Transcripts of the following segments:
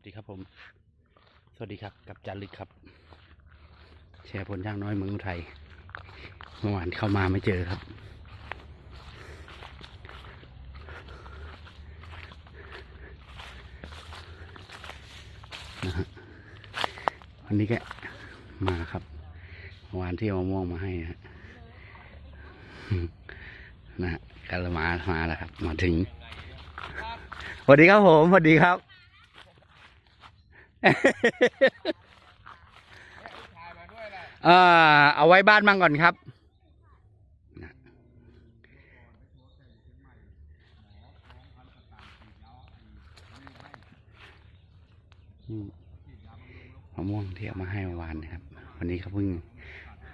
วัสดีครับผม สวัสดีครับ กับจารึกครับ แชร์ผลช่างน้อยเมืองอุทัยเมื่อวานเข้ามาไม่เจอครับ นะฮะวันนี้ก็มาครับเมื่อวานที่เอามะม่วงมาให้นะฮะนะฮะกาละมามาแล้วครับ มาถึงสวัสดีครับผมสวัสดีครับ เอ่อเอาไว้บ้านมั่งก่อนครับนะอืมมะม่วงที่เอามาให้เมื่อวานนะครับ วันนี้เขาเพิ่ง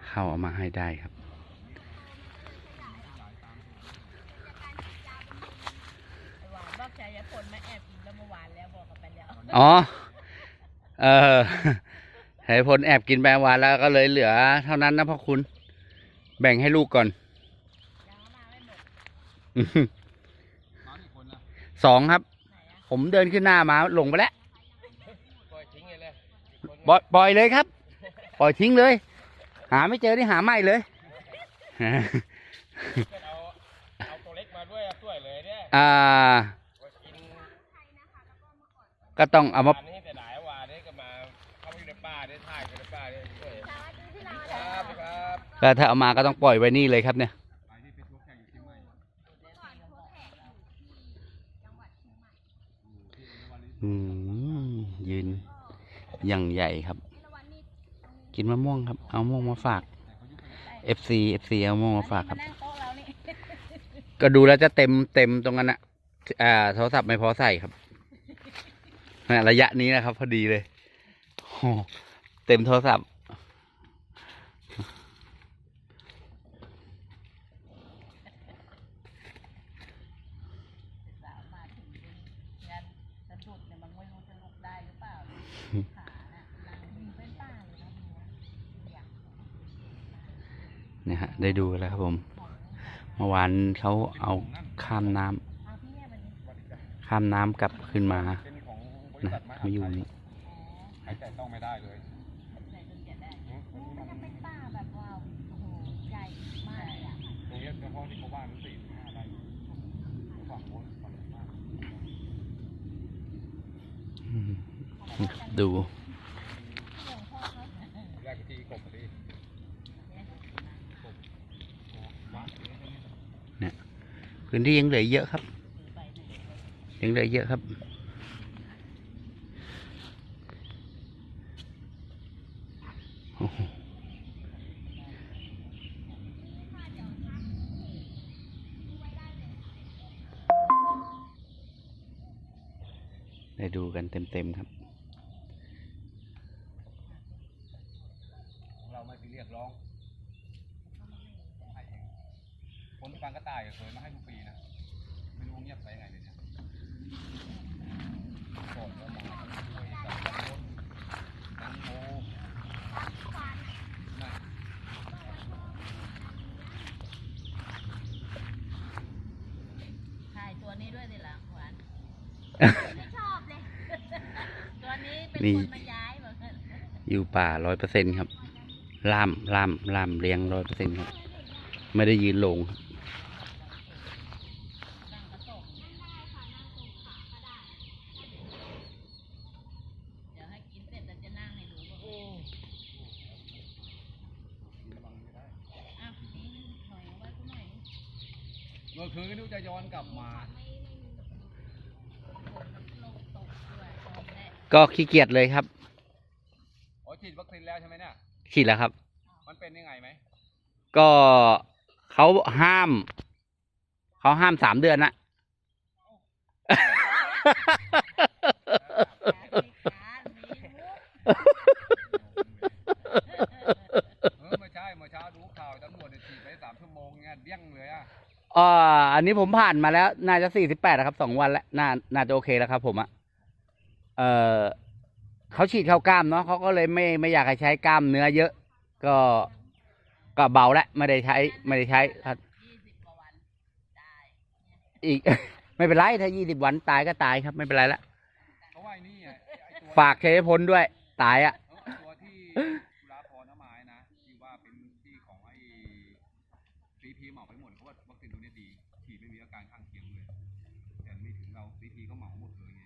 เข้าเอามาให้ได้ครับไอ้ หวานบอกใจยผลมาแอบกินแล้วเมื่อวานแล้วบอกกันไปแล้วอ๋อเออให้พลแอบกินแบงวานแล้วก็เลยเหลือ เท่านั้นนะพ่อคุณ แบ่งให้ลูกก่อนยังเอามาไม่หมดอื้อหือสองครับไหนอะผมเดินขึ้นหน้ามาหลงไปแล้วปล่อยทิ้งเลยเลยปล่อยปล่อยเลยครับ ปล่อยทิ้งเลย หาไม่เจอที่หาไม่เลยเอาเอาตัวเล็กมาด้วยช่วยเลยเนี่ยอ่าปล่อยกินก็ต้องเอามา ก็ถ้าเอามาก็ต้องปล่อยไว้นี่เลยครับเนี่ยยืนอย่างใหญ่ครับ กินมะม่วงครับ เอามะม่วงมาฝาก FC FC เอามะม่วงมาฝากครับ ก็ดูแล้วจะเต็มเต็มตรงนั้นอะอ่าโทรศัพท์ไม่พอใส่ครับระยะนี้นะครับ พอดีเลยโอ้เต็มโทรศัพท์ สาวมาถึงงานสะดุดเนี่ยมันไม่รู้จะลุกได้หรือเปล่าขาน่ะนั่งวิ่งเป็นป้าเลยนะอยาก เนี่ยฮะได้ดูแล้วครับผม เมื่อวานเขาเอาข้ามน้ำเอาข้ามน้ำกลับขึ้นมานะมาอยู่นี่ใครแต่ต้องไม่ได้เลยตรงนี้เฉพาะที่เขาบ้านสี่ห้าไร่ฝั่งโน้นฝั่งบ้านอืมดู หลวงพ่อเขา แรกที่กบพอดีวัดนี้ พื้นที่ยังเหลือเยอะครับยยังเหลือเยอะครับ โอ้โหได้ดูกันเต็มๆครับ เราไม่ไปเรียกร้องให้เองคนที่ฟังก็ตายเคยมาให้ทุกปีนะ ไม่รู้เงียบไปยังไงเลยเนี่ยก่อนก็มาช่วยกับรถแตงโมนั่น ถ่ายตัวนี้ด้วยดิล่ะหวานไม่ชอบเลย ตัว นี้เป็นนี่คนมาย้ายเหมือนกันอยู่ป่าร้อยเปอร์เซ็นครับล่ามล่ามล่ามเลี้ยงร้อยเปอร์เซ็นครับ ไม่ได้ยืนลงครับตั้งกระตกเดี๋ยวให้กินเสร็จแล้วจะนั่งให้ดูว่าโอ้อ้าวนี่หน่อยเอาไว้กูหน่อยเมื่อคืนก็นึกจะย้อนกลับมา ลงตกด้วยตอนแร กก็ขี้เกียจเลยครับอ๋อฉีดวัคซีนแล้วใช่ไหมเนี่ย ฉีดแล้วครับ มันเป็นยังไงไหม ก็เขาห้าม เขาห้ามสามเดือนนะ เออไม่ใช่เมื่อเช้าดูข่าวตำรวจเนี่ยฉีดไปสามชั่วโมงเนี่ยเดี้ยงเลยอะ อ่าอันนี้ผมผ่านมาแล้ว น่าจะสี่สิบแปดครับสองวันแล้ว น่า น่าจะโอเคแล้วครับผมอะ เออเขาฉีดเข้ากล้ามเนาะเขาก็เลยไม่ไม่อยากให้ใช้กล้ามเนื้อเยอะ ก็ก็เบาแล้วไม่ได้ใช้ไม่ได้ใช้ครับอีก ไม่เป็นไรถ้ายี่สิบวันตายก็ตายครับ ไม่เป็นไรละเพราะว่าไอ้นี่ไงไอ้ตัวฝากเคยพลด้วย ตายอะ เออตัวที่จุฬาพรณ์เอามาให้นะที่ว่าเป็นที่ของไอ้ซีพีเหมาไปหมดเพราะว่าวัคซีนตัวนี้ดีฉีดไม่มีอาการข้างเคียงเลยแต่ไม่ถึงเราซีพีก็เหมาหมดเลยไง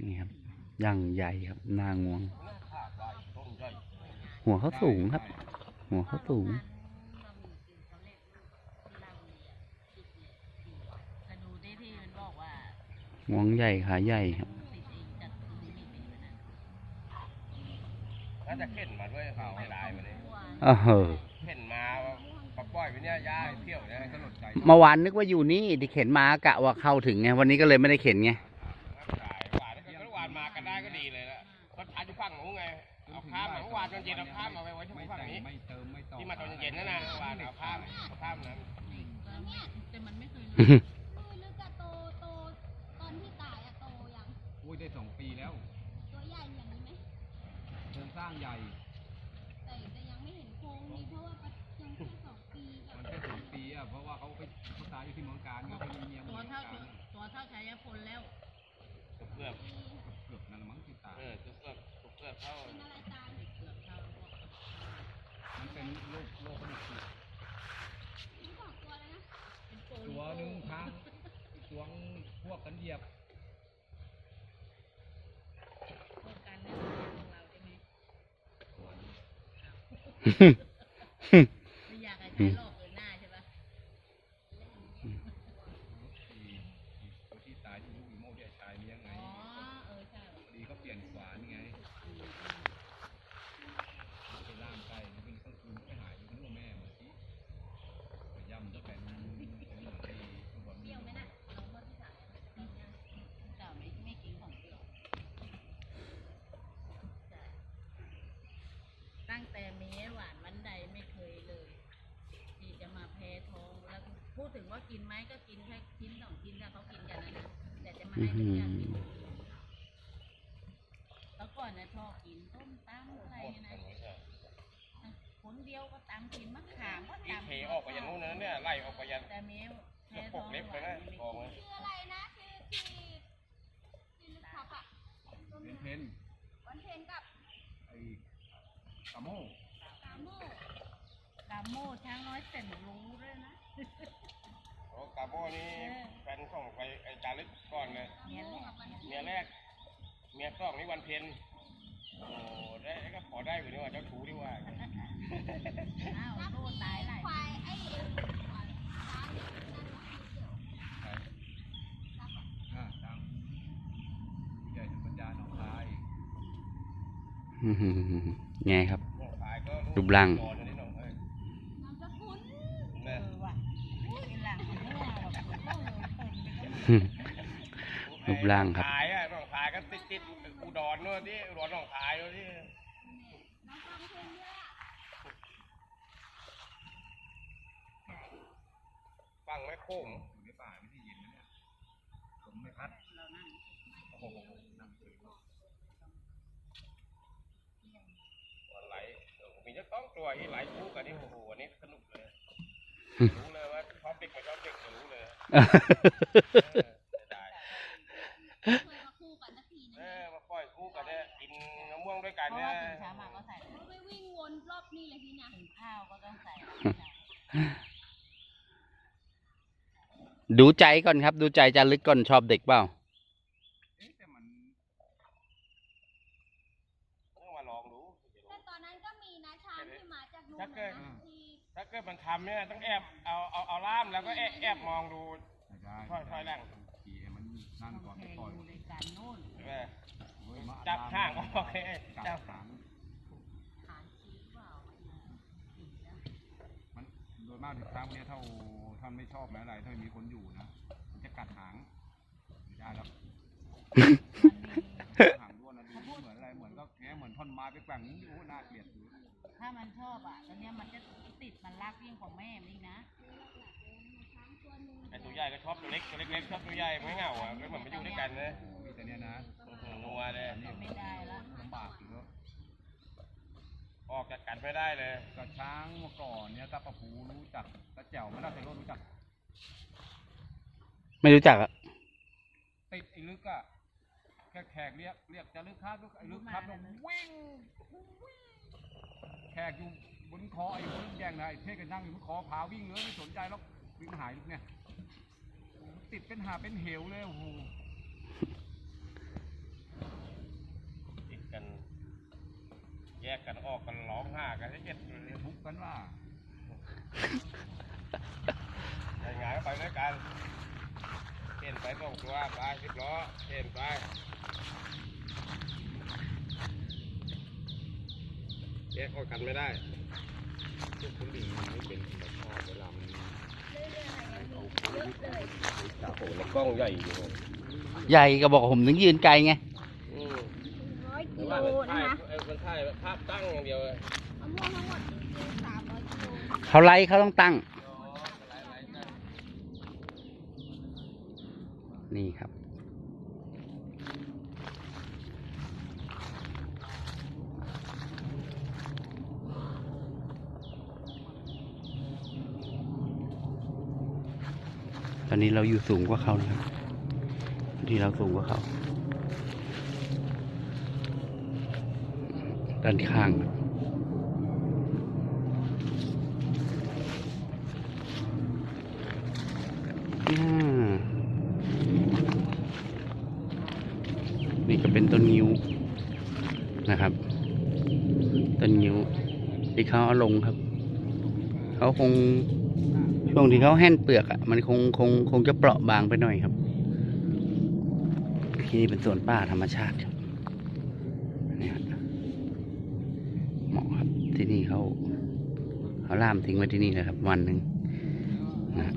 นี่ครับย่างใหญ่ครับหนางวงขาดได้ต้นใหญ่หัวเขาสูงครับ หัวเขาสูงแต่ดูได้ที่มันบอกว่างวงใหญ่ขาใหญ่ครับติดเองจากตรงนี้ไม่เป็นนะน่าจะเข็นมาด้วยเขาให้ลายมาเลยเออเข็นมาปล่ อยไปเนี่ยย่าเที่ยวเนี่ยสลดใจเมื่อวานนึกว่าอยู่นี่ที่เข็นมากะว่าเข้าถึงไงวันนี้ก็เลยไม่ได้เข็นไงขายหวานถ้าเกิดวานมากันได้ก็ดีเลยละรถทันอยู่ฝั่งนู้นไงเอาข้ามมาเมื่อวานตอนเย็นเอาข้ามมาไว้ไว้ที่ไม่ฝั่งแต่งนี้ไม่เติมไม่ต่อที่มาตอนเย็นนั่นนะเมื่อวานเอาข้ามเอาข้ามนั้นแต่มันไม่เคย เกือบปีเกือบนั่นละมั้งที่ตายเออเกือบเกือบเกือบเท่าเป็นอะไรตายเกือบเท่ามันเป็นโรคโรคขนมจีบทั้งสองตัวเลยนะเป็นโปตัวหนึ่งทางอีกตัวงพวกกันเหยียบโครงการเนี่ยของเราใช่ไหมไม่อยากให้ใครหลอกเกินหน้าใช่ปะ ที่ตัวที่ตายที่ลูกอีโม่ที่ไอ้ชายเลี้ยงไง อ๋อเออใช่ พอดีก็เปลี่ยนขวานี่ไงไปล่ามไก่มันเป็นกลางคืนก็ไปหายอยู่ที่ว่าแม่เมื่อกี้ไปย่ำจะเป็นเป็นเหมือนไอ้ข้างบน เปรี้ยวไหมน่ะน้องคนที่สาม เจ้าไม่ไม่กินของเปรี้ยว ตั้งแต่มีไอ้หวานวันใดไม่เคยเลย ที่จะมาแพ้ท้องแล้วพูดถึงว่ากินไหมก็กินแค่ชิ้นสองชิ้นถ้าเขากินกันนะนะแต่จะมาให้ทุกอย่างกินแล้วก่อนนะชอบกินต้มตำอะไรเนี่ยนะคนเดียวก็ตำกินมะขามก็อีตำเทออกไปยันนู้นนะเนี่ยไล่ออกไปยันแต่เมียแพ้ปท้อกงเล็บไปนะกองเลยชื่ออะไรนะชื่อที่ที่ลึกทับอะตัว เป็ เมี น ย เพน วันเพนกับ ไอ้กาโม่กาโม่กาโม่ช้างน้อยเส็นรู้ด้วยนะ โอ้กาโบนี่แฟนของไปไอ้จารึกก่อนเลยเมียแรกเมียแรก เมียสองนี่วันเพ็ญโอ้ได้ก็ขอได้อยู่นี่ว่าเจ้าชู้ดีว่าอ้าวโตตายหลายควายไอ้ควายช้างเนี่ยนั่นน่ะเกี่ยวใช่ทับอะอ่าทางผู้ใหญ่ถึงปัญญาหนองคาย ไงครับน้องชายก็ รูปร่างนอนอยู่นี่น้องเอ้ยนามสกุลเอแม่อว่ะเป็นหลังครูปร่างครับน้อชายอะน้องชายก็ติดติดอุดรนู่นที่อุดรน้องชายนู่นที่ฟังเพลงด้วยอะฟังแม่โค้งอยู่ในป่าไม่ที่เย็นนะเนี่ยผมไม่พัดโอ้โหนั่งเฉย วันไหลเออมีจะ ต้องตัวอีไหลคู่กันนี่โอ้โหอันนี้สนุกเลยรู้เลยว่าชอบเด็กไม่ชอบเด็กจะรู้เลยเออเสียดายเคยมาคู่กันสักทีนึเองอมาปล่อยคู่กันเนี่ยกินมะม่วงด้วยกันเพราะเนี่ยว่าตื่นเช้ามาก็ใส่เขาไปวิ่งวนรอบนี่เลยทีเนี้ยถึงข้าวก็ต้องใส่ดูใจก่อนครับ ดูใจจะลึกก่อนชอบเด็กเปล่า เอ๊ะแต่มัน ต้องมาลองดู แต่ต อนนั้นก็มีนะช้างที่มาจากนู่นถ้าเกินะดที่ถ้าเกิดมันทำเนี่ยต้องแอบเอาเอาเอาล่ามแล้วก็แอบแอบมองดูไม่ได้ค่อยค่อยแรงขี่ให้มันนั่นต้องก่อนแทไปงปล่อยดูในการโน่นใช่ไหมเว้ยมาจับห่างออกให้จัจับบหางฐานชี้เปล่ามันโดยมากทุกครั้งเนี่ยเท่าท่านไม่ชอบนะอะไรถ้าไม่มีคนอยู่นะมันจะกัดหางไม่ได้แล้ว ใหญ่ก็ชอบตัวเล็กตัวเล็กๆชอบตัวใหญ่ไม่เหงาอะก็เหมือนมาอยู่ด้วยกันนะโอ้มีแต่เนี่ยนะอื้อหือนัวเลยอันนี้ไม่ได้ละลำบากอยู่แล้วออกจากกันไม่ได้เลยกับช้างเมื่อก่อนเนี่ยตาปะพูรู้จักตาแจ๋วไม่ได้แต่รู้จัก ไม่รู้จักอะติดไอ้ลึกอะแค่แขกเรียกเรียกจะลึกครับลึกไอ้ลึกครับแล้ววิ่งวิ่งแขกอยู่บนคอไอ้บนแย่งนะไอ้เท่กันนั่งอยู่บนคอพาวิ่งเลยไม่สนใจแล้ววิ่งหายลูกเนี่ย ติดเป็นหาเป็นเหวเลยโอ้โหติดกัน แยกกันออกกันร้องห้ากันให้เจ็ดเลยทุกกันว่ายังไงก็ไปด้วยกันเข็นไปส่งตัวไปสิบล้อเข็นไปแยกออกกันไม่ได้พวกคุณดีไม่เป็นธรรมชาติเวลามัน โอ้โหแล้ว กล้องใหญ่อยู่ใหญ่ก็บอกผมถึงยืนไกลไง อืมร้อยแต่กิโลว่ามันนะถ่ายคะเออมันถ่ายภาพตั้งอย่างเดียวเลยมะม่วงทั้งหมดสามร้อยกิโลเขาไล่เขาต้องตั้ง นี่ครับ ตอนนี้เราอยู่สูงกว่าเขานะครับที่เราสูงกว่าเขาด้านข้างนี่ก็เป็นต้นงิ้วนะครับ ต้นงิ้วที่เขาเอาลงครับ เขาคง ช่วงที่เขาแห้นเปลือกอะมันคงคงคงจะเปราะบางไปหน่อยครับ ที่นี่เป็นสวนป่าธรรมชาติครับนี่ฮะเหมาะครับที่นี่เขาเขาล่ามทิ้งไว้ที่นี่นะครับ วันหนึ่งนะฮะ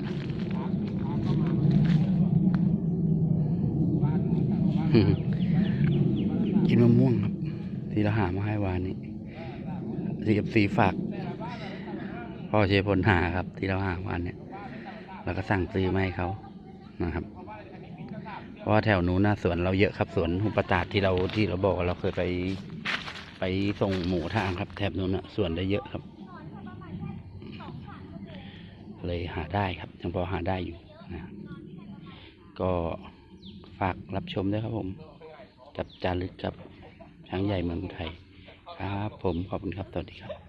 กินมะม่วงครับ ที่เราหามาให้วานนี้สีกับสีฝาก พ่อเชยพลหาครับ ที่เราหาวันเนี่ยเราก็สั่งซื้อมาให้เขานะครับ เพราะว่าแถวนู้นน่ะสวนเราเยอะครับสวนหุบปะตาดที่เราที่เราบอกว่าเราเคยไปไปส่งหมูทางครับ แถบนู้นน่ะสวนได้เยอะครับ เลยหาได้ครับยังพอหาได้อยู่นะก็ฝากรับชมด้วยครับผม กับจารึกกับช้างใหญ่เมืองไทย ครับ ผมขอบคุณครับสวัสดีครับ